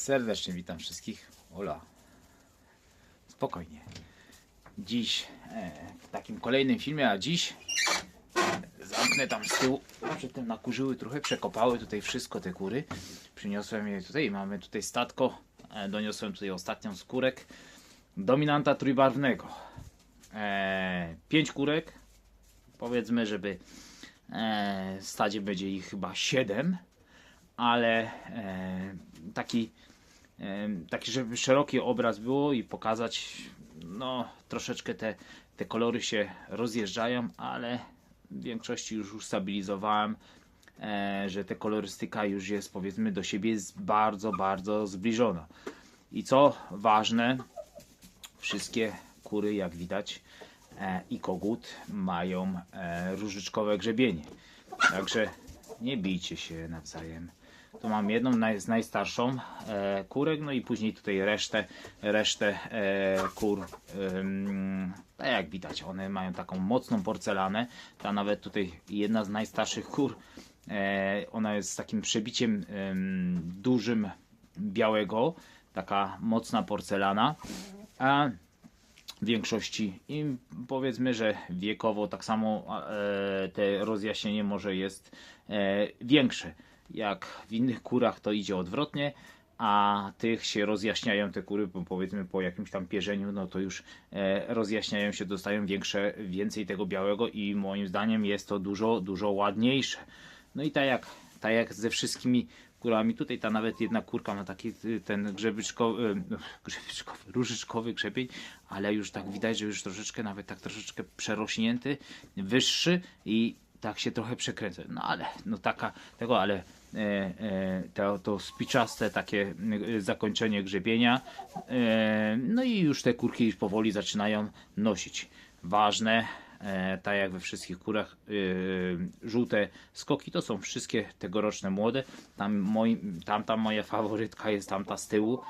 Serdecznie witam wszystkich. Ola. Spokojnie. Dziś e, w takim kolejnym filmie, a dziś zamknę tam z tyłu. Przedtem nakurzyły trochę, przekopały tutaj wszystko te kury. Przyniosłem je tutaj mamy tutaj statko. E, doniosłem tutaj ostatnią skórek dominanta trójbarwnego. E, pięć kurek. Powiedzmy, żeby w stadzie będzie ich chyba siedem ale e, taki, taki, żeby szeroki obraz było i pokazać, no troszeczkę te, te kolory się rozjeżdżają, ale w większości już ustabilizowałem, e, że ta kolorystyka już jest powiedzmy do siebie jest bardzo, bardzo zbliżona. I co ważne, wszystkie kury jak widać e, i kogut mają e, różyczkowe grzebienie. Także nie bijcie się nawzajem. Tu mam jedną z najstarszą e, kurek, no i później tutaj resztę, resztę e, kur. Tak jak widać, one mają taką mocną porcelanę. Ta nawet tutaj jedna z najstarszych kur, e, ona jest z takim przebiciem ym, dużym białego, taka mocna porcelana. A większości i powiedzmy, że wiekowo tak samo e, te rozjaśnienie może jest e, większe. Jak w innych kurach to idzie odwrotnie, a tych się rozjaśniają te kury, powiedzmy po jakimś tam pierzeniu, no to już e, rozjaśniają się, dostają większe, więcej tego białego i moim zdaniem jest to dużo, dużo ładniejsze. No i tak jak, tak jak ze wszystkimi kurami, tutaj ta nawet jedna kurka ma taki y, ten grzebyczkowy, grzebyczkowy, różyczkowy grzebień, ale już tak widać, że już troszeczkę, nawet tak troszeczkę przerośnięty, wyższy i tak się trochę przekręca. No ale, no taka, tego, ale to, to spiczaste takie e, zakończenie grzebienia. E, no i już te kurki powoli zaczynają nosić. Ważne, e, tak jak we wszystkich kurach, e, żółte skoki to są wszystkie tegoroczne młode. Tam, moi, tamta moja faworytka jest tamta z tyłu.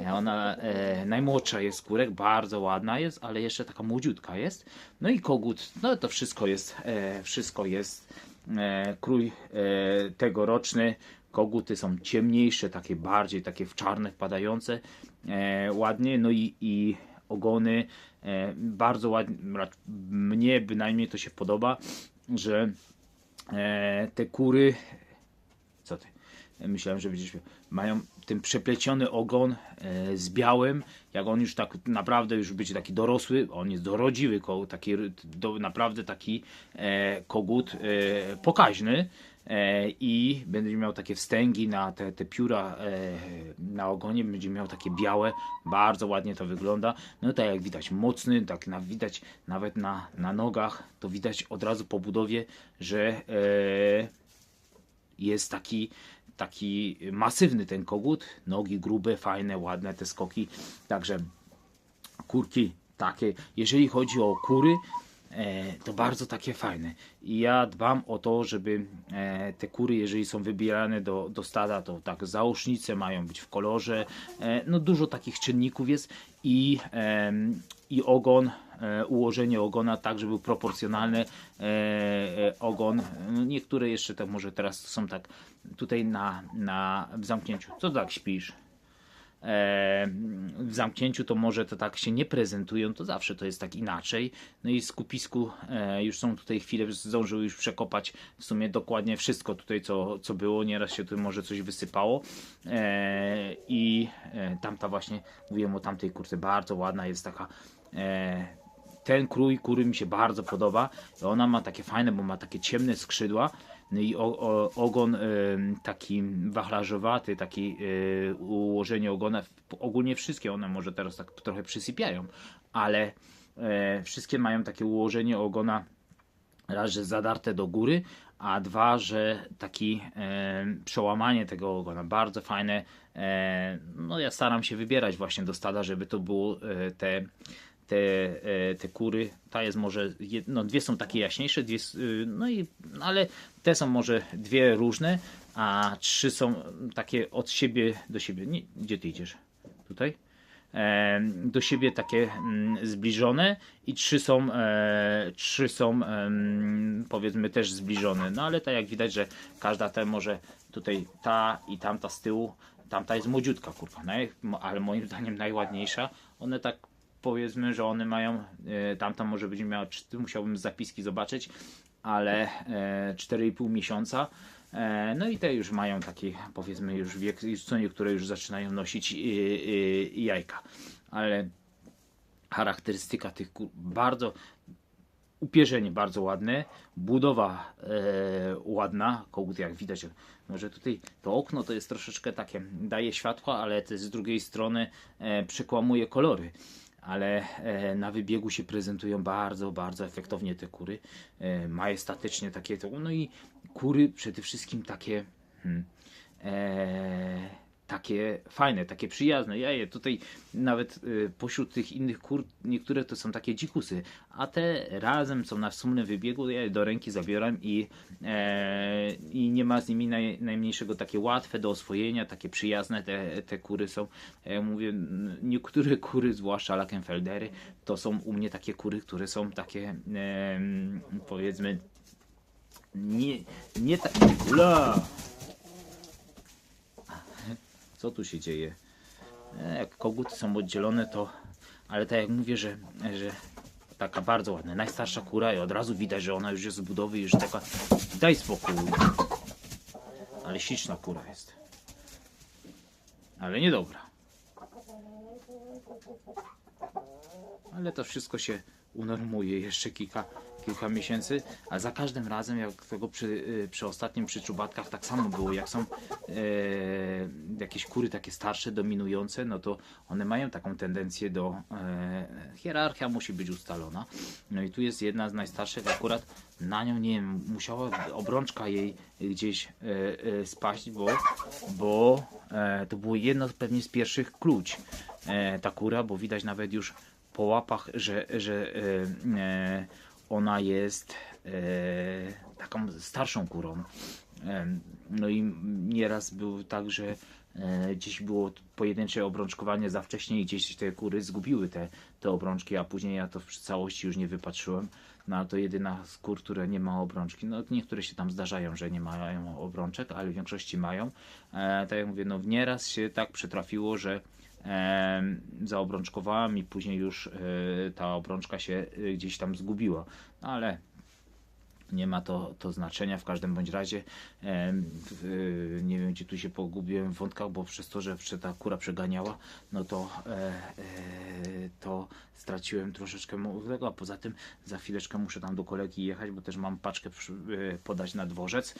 E, ona e, najmłodsza jest kurek, bardzo ładna jest, ale jeszcze taka młodziutka jest. No i kogut, no to wszystko jest, e, wszystko jest e, krój e, tegoroczny. Koguty są ciemniejsze, takie bardziej takie w czarne wpadające, e, ładnie, no i, i ogony e, bardzo ładnie, mnie bynajmniej to się podoba, że e, te kury, co ty, myślałem, że będziesz miał, mają ten przepleciony ogon e, z białym, jak on już tak naprawdę już będzie taki dorosły, on jest dorodziły taki do, naprawdę taki e, kogut e, pokaźny e, i będzie miał takie wstęgi na te, te pióra e, na ogonie, będzie miał takie białe, bardzo ładnie to wygląda. No tak jak widać, mocny, tak na, widać nawet na, na nogach, to widać od razu po budowie, że e, jest taki, taki masywny ten kogut, nogi grube, fajne, ładne te skoki, także kurki takie, jeżeli chodzi o kury, e, to bardzo takie fajne. I ja dbam o to, żeby e, te kury, jeżeli są wybierane do, do stada, to tak załóżnice mają być w kolorze. E, no dużo takich czynników jest i, i ogon, ułożenie ogona tak, żeby był proporcjonalny e, e, ogon. Niektóre jeszcze tak może teraz są tak tutaj na, na w zamknięciu. Co tak śpisz? e, w zamknięciu to może to tak się nie prezentują, to zawsze to jest tak inaczej. No i z kupisku e, już są tutaj chwilę, zdążyły już przekopać w sumie dokładnie wszystko tutaj, co, co było. Nieraz się tu może coś wysypało. E, I e, tamta właśnie, mówiłem o tamtej kurce, bardzo ładna jest taka. Ten krój kury mi się bardzo podoba. Ona ma takie fajne, bo ma takie ciemne skrzydła. No i o, o, ogon e, taki wachlarzowaty, taki e, ułożenie ogona. Ogólnie wszystkie one może teraz tak trochę przysypiają, ale e, wszystkie mają takie ułożenie ogona raz, że zadarte do góry, a dwa, że taki e, przełamanie tego ogona, bardzo fajne. E, no ja staram się wybierać właśnie do stada, żeby to było e, te te, e, te kury, ta jest może, no dwie są takie jaśniejsze, dwie, y, no i, ale te są może dwie różne, a trzy są takie od siebie do siebie. Nie, gdzie ty idziesz? Tutaj? E, do siebie takie mm, zbliżone i trzy są, e, trzy są powiedzmy też zbliżone. No ale tak jak widać, że każda ta może tutaj ta i tamta z tyłu tamta jest młodziutka mo- ale moim zdaniem najładniejsza. One tak powiedzmy, że one mają, e, tamta może być miała, musiałbym zapiski zobaczyć, ale e, 4,5 miesiąca. E, no i te już mają taki, powiedzmy, już wiek, co niektóre już zaczynają nosić e, e, jajka. Ale charakterystyka tych kur bardzo upierzenie bardzo ładne, budowa e, ładna, kogut jak widać, może tutaj to okno to jest troszeczkę takie, daje światła, ale z drugiej strony e, przekłamuje kolory. Ale e, na wybiegu się prezentują bardzo, bardzo efektownie te kury. E, majestatycznie takie, to, no i kury przede wszystkim takie. Hmm, e, takie fajne, takie przyjazne. Ja je tutaj nawet y, pośród tych innych kur, niektóre to są takie dzikusy, a te razem są na wspólnym wybiegu, ja je do ręki zabieram i, e, i nie ma z nimi naj, najmniejszego takie łatwe do oswojenia, takie przyjazne te, te kury są. Ja mówię, niektóre kury, zwłaszcza Lackenfeldery, to są u mnie takie kury, które są takie em, powiedzmy nie, nie tak. Co tu się dzieje? E, Jak koguty są oddzielone, to. Ale tak jak mówię, że, że taka bardzo ładna, najstarsza kura i od razu widać, że ona już jest z budowy, już taka. Daj spokój. Ale śliczna kura jest. Ale niedobra. Ale to wszystko się unormuje jeszcze kilka, kilka miesięcy, a za każdym razem, jak tego przy, y, przy ostatnim przy czubatkach tak samo było, jak są e, jakieś kury takie starsze, dominujące, no to one mają taką tendencję do e, hierarchia musi być ustalona. No i tu jest jedna z najstarszych akurat na nią, nie wiem, musiała obrączka jej gdzieś e, e, spaść, bo, bo e, to było jedno pewnie z pierwszych klucz e, ta kura, bo widać nawet już po łapach, że, że e, e, ona jest e, taką starszą kurą. E, No i nieraz było tak, że e, gdzieś było pojedyncze obrączkowanie za wcześnie i gdzieś te kury zgubiły te, te obrączki, a później ja to w całości już nie wypatrzyłem. No ale to jedyna z kur, która nie ma obrączki. No niektóre się tam zdarzają, że nie mają obrączek, ale w większości mają. E, tak jak mówię, no nieraz się tak przytrafiło, że zaobrączkowałem i później już e, ta obrączka się e, gdzieś tam zgubiła. No ale nie ma to, to znaczenia w każdym bądź razie. w- e, nie wiem, gdzie tu się pogubiłem w wątkach, bo przez to, że ta kura przeganiała, no to, e, e, to straciłem troszeczkę tego, a poza tym za chwileczkę muszę tam do kolegi jechać, bo też mam paczkę e, podać na dworzec.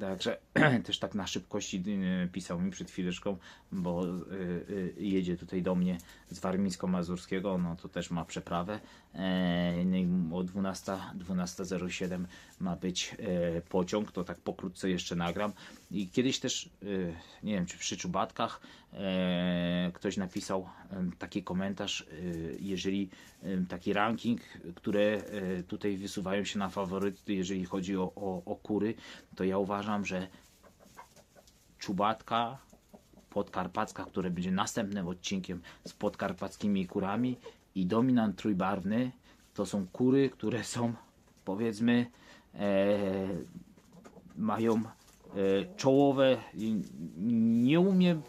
Także też tak na szybkości e, pisał mi przed chwileczką, bo e, e, jedzie tutaj do mnie z Warmińsko-Mazurskiego, no to też ma przeprawę. E, no o 12, 12.07 ma być e, pociąg, to tak pokrótce jeszcze nagram. I kiedyś też, e, nie wiem czy przy Czubatkach, e, ktoś napisał taki komentarz, jeżeli taki ranking, które tutaj wysuwają się na faworyty, jeżeli chodzi o, o, o kury, to ja uważam, że Czubatka podkarpacka, które będzie następnym odcinkiem z podkarpackimi kurami i dominant trójbarwny to są kury, które są powiedzmy mają e, czołowe nie umiem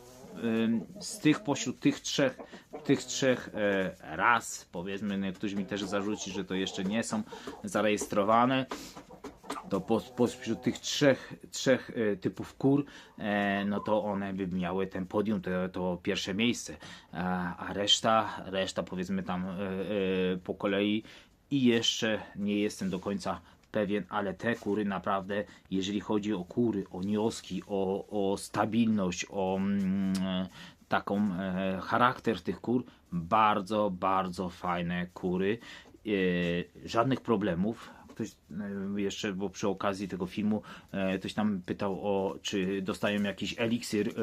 e, z tych pośród tych trzech tych trzech e, ras powiedzmy niektórzy mi też zarzuci, że to jeszcze nie są zarejestrowane to po, pośród tych trzech, trzech e, typów kur, e, no to one by miały ten podium, to, to pierwsze miejsce, a, reszta, reszta powiedzmy tam e, e, po kolei i jeszcze nie jestem do końca pewien, ale te kury naprawdę, jeżeli chodzi o kury, o nioski, o, o stabilność, o mm, taką e, charakter tych kur, bardzo, bardzo fajne kury, e, żadnych problemów, ktoś e, jeszcze, bo przy okazji tego filmu e, ktoś tam pytał o, czy dostają jakiś eliksir e,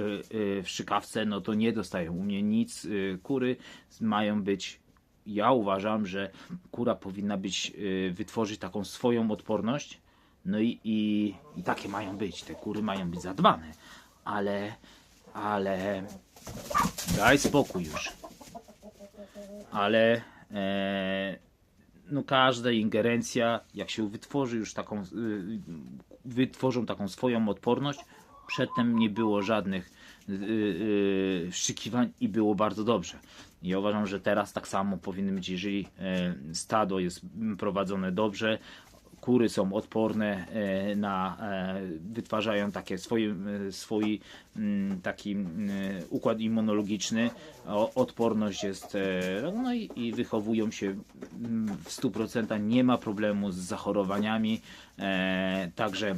w szykawce, no to nie dostają. U mnie nic. Kury mają być, ja uważam, że kura powinna być, e, wytworzyć taką swoją odporność, no i, i, i takie mają być, te kury mają być zadbane, ale, ale daj spokój już. Ale e, no każda ingerencja, jak się wytworzy już taką, y, wytworzą taką swoją odporność, przedtem nie było żadnych, y, y, i było bardzo dobrze. Ja uważam, że teraz tak samo powinno być, jeżeli e, stado jest prowadzone dobrze, kury są odporne e, na, e, wytwarzają takie swoje, swój mm, taki mm, układ immunologiczny, odporność jest, no i, i wychowują się mm, w 100%, nie ma problemu z zachorowaniami, także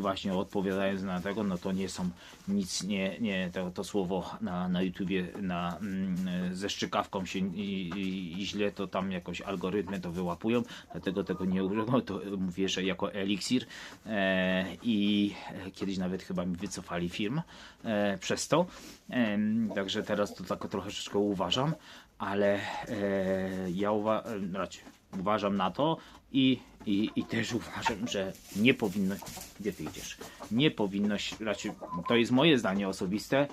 właśnie odpowiadając na tego, no to nie są nic, nie, nie to, to słowo na, na YouTubie na, mm, e, ze szczykawką się i, i, i źle to tam jakoś algorytmy to wyłapują, dlatego tego nie używam, to mówię, że jako eliksir e, i e, kiedyś nawet chyba mi wycofali firm e, przez to, Em, także teraz to tak troszeczkę uważam, ale e, ja uwa- e, uważam na to i, i, i też uważam, że nie powinno, gdzie ty idziesz, nie powinno, raczej to jest moje zdanie osobiste,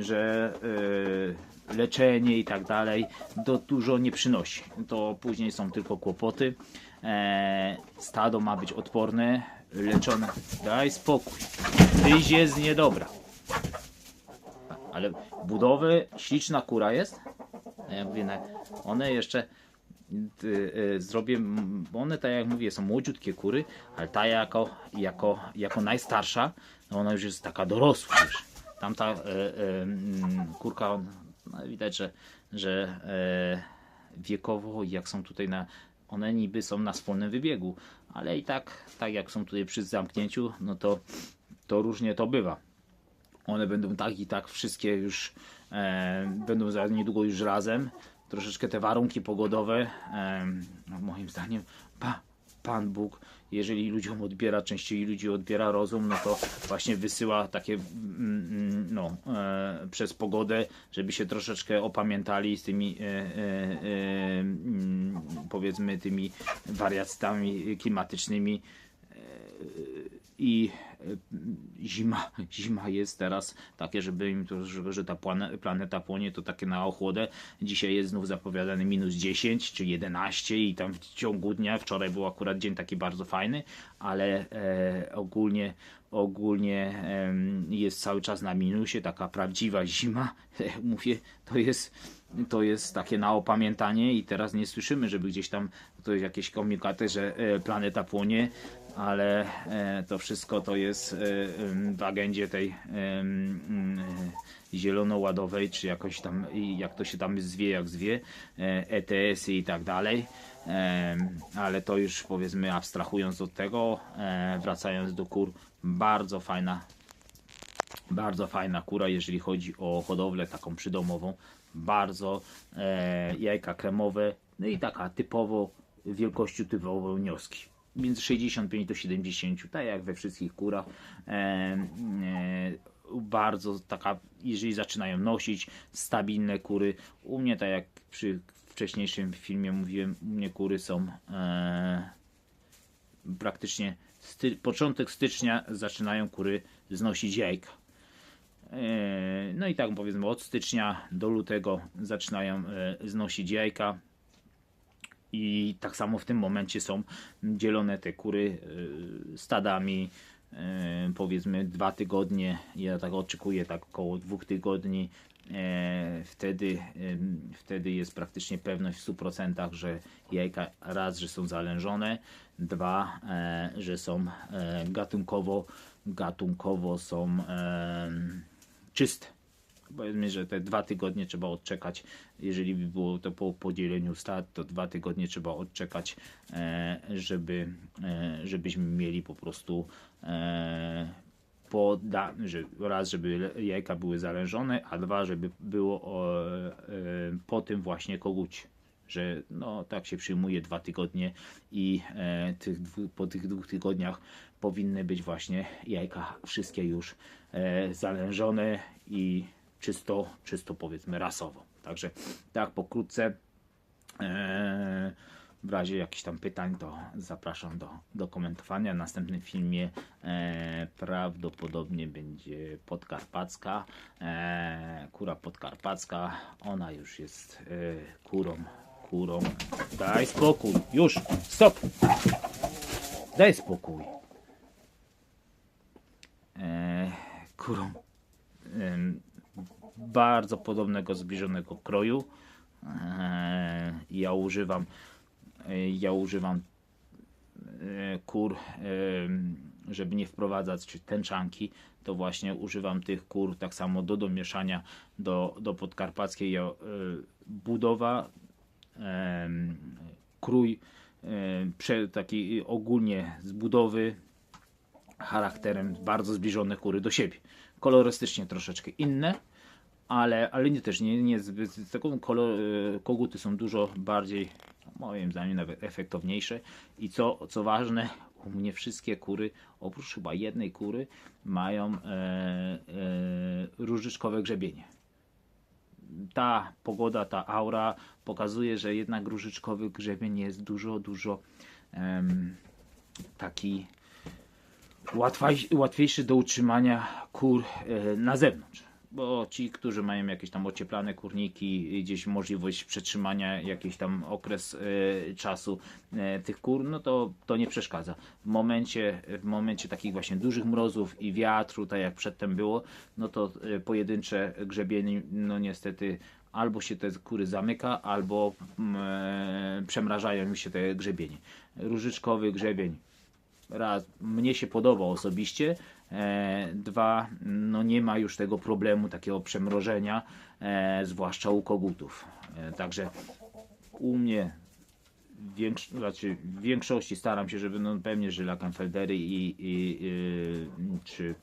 że e, leczenie i tak dalej to dużo nie przynosi. To później są tylko kłopoty. E, stado ma być odporne, leczone. Daj spokój. Tyś jest niedobra. Ale budowy śliczna kura jest. Ja mówię, one jeszcze zrobię, m, bo one tak jak mówię, są młodziutkie kury, ale ta jako, jako, jako najstarsza, no ona już jest taka dorosła już. Tamta y, y, mm, kurka, no widać, że, że e, wiekowo, jak są tutaj na, one niby są na wspólnym wybiegu, ale i tak, tak jak są tutaj przy zamknięciu, no to, to różnie to bywa one będą tak i tak wszystkie już e, będą za niedługo już razem. Troszeczkę te warunki pogodowe, no, moim zdaniem, pa, Pan Bóg, jeżeli ludziom odbiera, częściej ludzi odbiera rozum, no to właśnie wysyła takie, mm, mm, no, e, przez pogodę, żeby się troszeczkę opamiętali z tymi, e, e, powiedzmy, tymi wariactami klimatycznymi i zima, zima jest teraz takie, żeby im to, że, ta plane- planeta płonie, to takie na ochłodę. Dzisiaj jest znów zapowiadany minus 10 czy 11 i tam w ciągu dnia, wczoraj był akurat dzień taki bardzo fajny, ale e, ogólnie ogólnie em, jest cały czas na minusie, taka prawdziwa zima. Mówię, to jest to jest takie na opamiętanie i teraz nie słyszymy, żeby gdzieś tam to jest jakieś komunikaty, że e, planeta płonie, ale e, to wszystko to jest e, w agendzie tej e, zielono-ładowej, czy jakoś tam, jak to się tam zwie, jak zwie, e, ETS i tak dalej. Ale to już powiedzmy abstrahując od tego, wracając do kur, bardzo fajna bardzo fajna kura, jeżeli chodzi o hodowlę taką przydomową. Bardzo jajka kremowe, no i taka typowo wielkością typowo wnioski. Między 65 do 70, tak jak we wszystkich kurach. E, e, bardzo taka, jeżeli zaczynają nosić, stabilne kury. U mnie, tak jak przy wcześniejszym filmie mówiłem, u mnie kury są e, praktycznie sty, początek stycznia zaczynają kury znosić jajka. E, No i tak powiedzmy od stycznia do lutego zaczynają e, znosić jajka. I tak samo w tym momencie są dzielone te kury e, stadami. e, Powiedzmy dwa tygodnie. Ja tak oczekuję tak około dwóch tygodni. E, Wtedy, wtedy jest praktycznie pewność w 100%, że jajka raz, że są zalężone, dwa, że są gatunkowo, gatunkowo są czyste. Powiedzmy, że te dwa tygodnie trzeba odczekać. Jeżeli by było to po podzieleniu stad, to dwa tygodnie trzeba odczekać, e, żeby, e, żebyśmy mieli po prostu e, poda, że raz, żeby jajka były zalężone, a dwa, żeby było po tym właśnie kogucie. Że no tak się przyjmuje dwa tygodnie i e, tych po tych dwóch tygodniach powinny być właśnie jajka wszystkie już e, zalężone i czysto, czysto powiedzmy rasowo. Także tak pokrótce. E, w razie jakichś tam pytań, to zapraszam do, do komentowania. W następnym filmie e, prawdopodobnie będzie podkarpacka. E, kura podkarpacka. Ona już jest kurą. Kurą. Daj spokój. Już. Stop. Daj spokój. Kurą bardzo podobnego, zbliżonego kroju. E, ja używam e, ja używam e, kur, żeby nie wprowadzać tęczanki, to właśnie używam tych kur tak samo do domieszania do, do podkarpackiej budowa, krój, taki ogólnie z budowy, charakterem bardzo zbliżone kury do siebie. Kolorystycznie troszeczkę inne, ale, ale nie też nie, nie z tego kolor, e, koguty są dużo bardziej moim zdaniem nawet efektowniejsze i co, co ważne u mnie wszystkie kury oprócz chyba jednej kury mają e, e, różyczkowe grzebienie ta pogoda, ta aura pokazuje, że jednak różyczkowy grzebień jest dużo, dużo em, taki łatwiejszy do utrzymania kur e, na zewnątrz. Bo ci, którzy mają jakieś tam ocieplane kurniki, gdzieś możliwość przetrzymania jakiś tam okres e, czasu e, tych kur, no to to nie przeszkadza. W momencie, w momencie takich właśnie dużych mrozów i wiatru, tak jak przedtem było, no to e, pojedyncze grzebienie, no niestety albo się te kury zamyka, albo mm, przemrażają mi się te grzebienie. Różyczkowy grzebień raz mnie się podoba osobiście, dwa no nie ma już tego problemu takiego przemrożenia, e, zwłaszcza u kogutów. E, także u mnie większ, znaczy w większości staram się, żeby no pewnie, że i, i, i czy,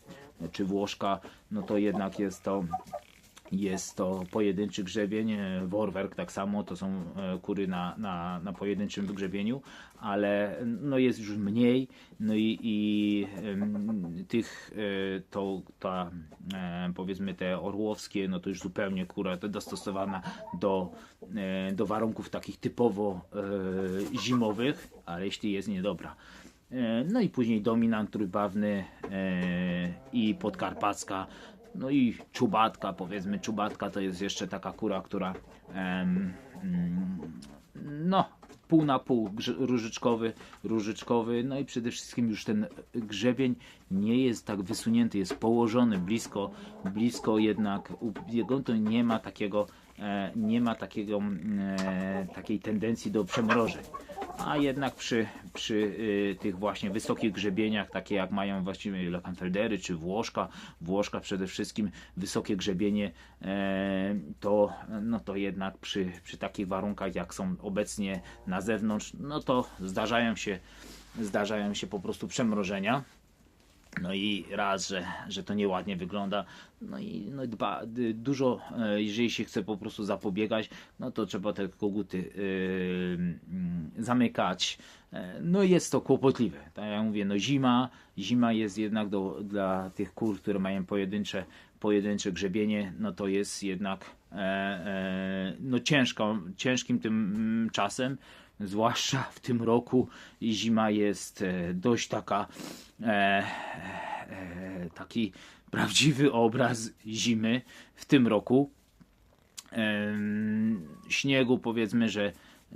czy Włoszka, no to jednak jest to jest to pojedynczy grzebień, e, Warwerk tak samo, to są e, kury na, na, na pojedynczym grzebieniu, ale no jest już mniej, no i, i tych e, to ta e, powiedzmy te orłowskie, no to już zupełnie kura to dostosowana do, e, do warunków takich typowo e, zimowych, ale jeśli jest niedobra. E, No i później dominant trójbawny e, i podkarpacka. No i czubatka, powiedzmy, czubatka to jest jeszcze taka kura, która em, mm, no pół na pół różyczkowy, różyczkowy, no i przede wszystkim już ten grzebień nie jest tak wysunięty, jest położony blisko, blisko jednak u jego to nie ma takiego, e, nie ma takiego, mm, e, takiej tendencji do przemrożeń. A jednak przy, przy y, tych właśnie wysokich grzebieniach, takie jak mają właściwie Lakenfeldery czy Włoszka, Włoszka przede wszystkim, wysokie grzebienie, e, to, no to jednak przy, przy takich warunkach, jak są obecnie na zewnątrz, no to zdarzają się, zdarzają się po prostu przemrożenia. No i raz, że, że to nieładnie wygląda, no i no dba, dużo, e, jeżeli się chce po prostu zapobiegać, no to trzeba te koguty yy, zamykać. E, No jest to kłopotliwe. Tak jak mówię, no zima, zima jest jednak do, dla tych kur, które mają pojedyncze, pojedyncze grzebienie, no to jest jednak e, e, no ciężko, ciężkim tym mm, czasem, zwłaszcza w tym roku zima jest e, dość taka e, e, taki prawdziwy obraz zimy w tym roku. Em, śniegu powiedzmy, że,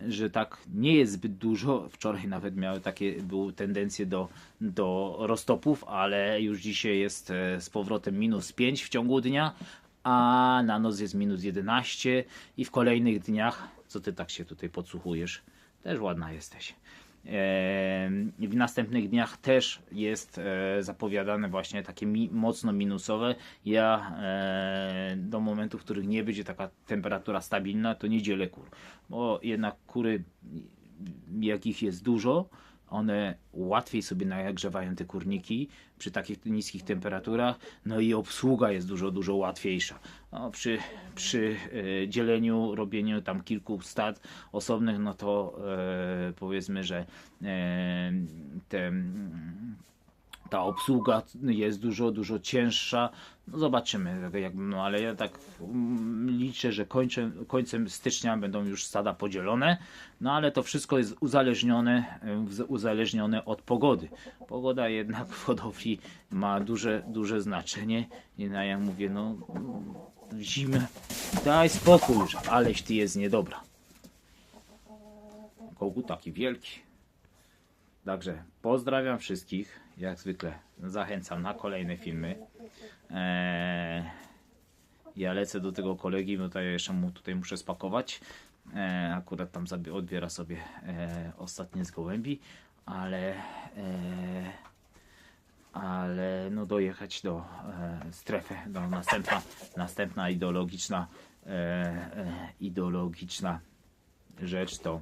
że tak nie jest zbyt dużo. Wczoraj nawet miały takie były tendencje do, do roztopów, ale już dzisiaj jest e, z powrotem minus 5 w ciągu dnia, a na noc jest minus 11 i w kolejnych dniach, co ty tak się tutaj podsłuchujesz, też ładna jesteś. W następnych dniach też jest e, zapowiadane właśnie takie mi, mocno minusowe. Ja e, do momentu, w których nie będzie taka temperatura stabilna, to nie dzielę kur, bo jednak kury, jakich jest dużo, one łatwiej sobie nagrzewają te kurniki przy takich niskich temperaturach, no i obsługa jest dużo, dużo łatwiejsza. No, przy przy e, dzieleniu, robieniu tam kilku stad osobnych, no to e, powiedzmy, że e, te, ta obsługa jest dużo, dużo cięższa. No zobaczymy, jakby, no ale ja tak mm, liczę, że kończem, końcem stycznia będą już stada podzielone, no ale to wszystko jest uzależnione, uz- uzależnione od pogody. Pogoda jednak w hodowli ma duże, duże znaczenie i no, jak mówię, no zimę daj spokój już, aleś ty jest niedobra. Kogut taki wielki. Także pozdrawiam wszystkich. Jak zwykle zachęcam na kolejne filmy. Eee, Ja lecę do tego kolegi, bo ja jeszcze mu tutaj muszę spakować. E, akurat tam odbiera sobie e, ostatnie z gołębi, ale e, ale no dojechać do e, strefy, do następna, następna ideologiczna e, e, ideologiczna rzecz to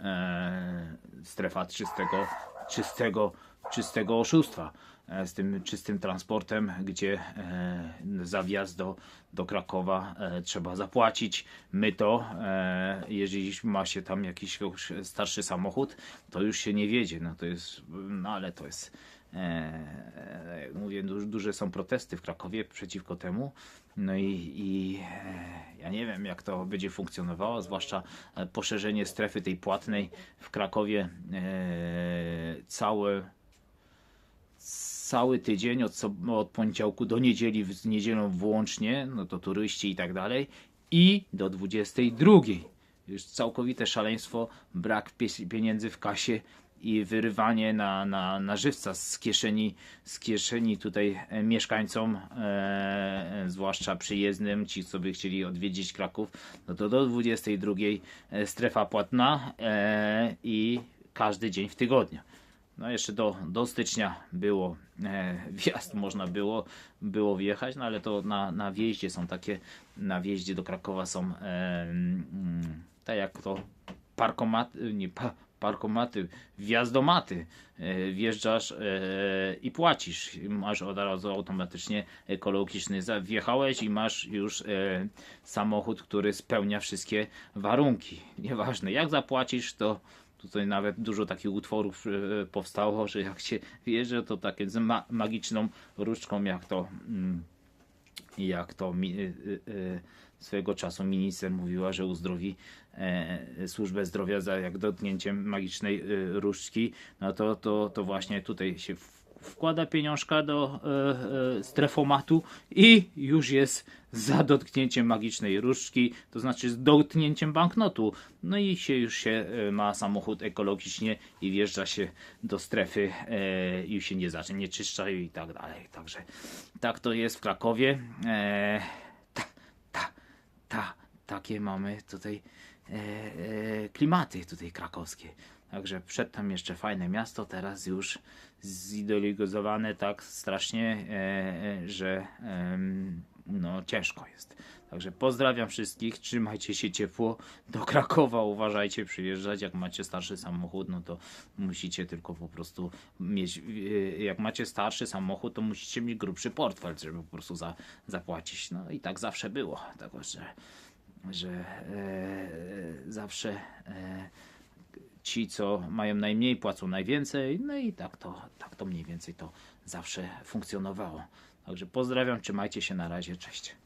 e, strefa czystego, czystego, czystego oszustwa. E, z tym czystym transportem, gdzie e, za wjazd do, do Krakowa e, trzeba zapłacić myto. E, jeżeli ma się tam jakiś starszy samochód, to już się nie wiedzie. No to jest, no ale to jest jak mówię, duże, są protesty w Krakowie przeciwko temu. No i, i ja nie wiem, jak to będzie funkcjonowało, zwłaszcza poszerzenie strefy tej płatnej w Krakowie. Całe cały tydzień od, od poniedziałku do niedzieli, z niedzielą włącznie, no to turyści i tak dalej, i do 22. Już całkowite szaleństwo, brak pieniędzy w kasie i wyrywanie na, na, na żywca z kieszeni, z kieszeni tutaj e, mieszkańcom, e, zwłaszcza przyjezdnym, ci co by chcieli odwiedzić Kraków, no to do 22 e, strefa płatna e, i każdy dzień w tygodniu. No jeszcze do, do stycznia było e, wjazd, można było, było wjechać, no ale to na, na wjeździe są takie, na wjeździe do Krakowa są e, mm, tak jak to parkomaty, nie pa, parkomaty, wjazdomaty. E, wjeżdżasz e, i płacisz. Masz od razu automatycznie ekologiczny. Wjechałeś i masz już e, samochód, który spełnia wszystkie warunki. Nieważne jak zapłacisz, to Tutaj nawet dużo takich utworów e, powstało, że jak się wjeżdża, to takie z ma magiczną różdżką, jak to, mm, jak to e, e, swego czasu minister mówiła, że uzdrowi służbę zdrowia za jak dotknięciem magicznej różdżki, no to, to, to właśnie tutaj się wkłada pieniążka do e, e, strefomatu i już jest za dotknięciem magicznej różdżki, to znaczy z dotknięciem banknotu. No i się już się e, ma samochód ekologicznie i wjeżdża się do strefy e, i się nie zacznie, nie czyszcza i tak dalej. Także tak to jest w Krakowie. E, ta, ta, ta, takie mamy tutaj klimaty tutaj krakowskie. Także przedtem jeszcze fajne miasto, teraz już zideologizowane tak strasznie, e, e, że no ciężko jest. Także pozdrawiam wszystkich, trzymajcie się ciepło. Do Krakowa uważajcie przyjeżdżać. Jak macie starszy samochód, no to musicie tylko po prostu mieć. e, Jak macie starszy samochód, to musicie mieć grubszy portfel, żeby po prostu za, zapłacić. No i tak zawsze było. Tak, że, że e, zawsze. E, ci, co mają najmniej, płacą najwięcej. No i tak to, tak to mniej więcej to zawsze funkcjonowało. Także pozdrawiam, trzymajcie się na razie, cześć.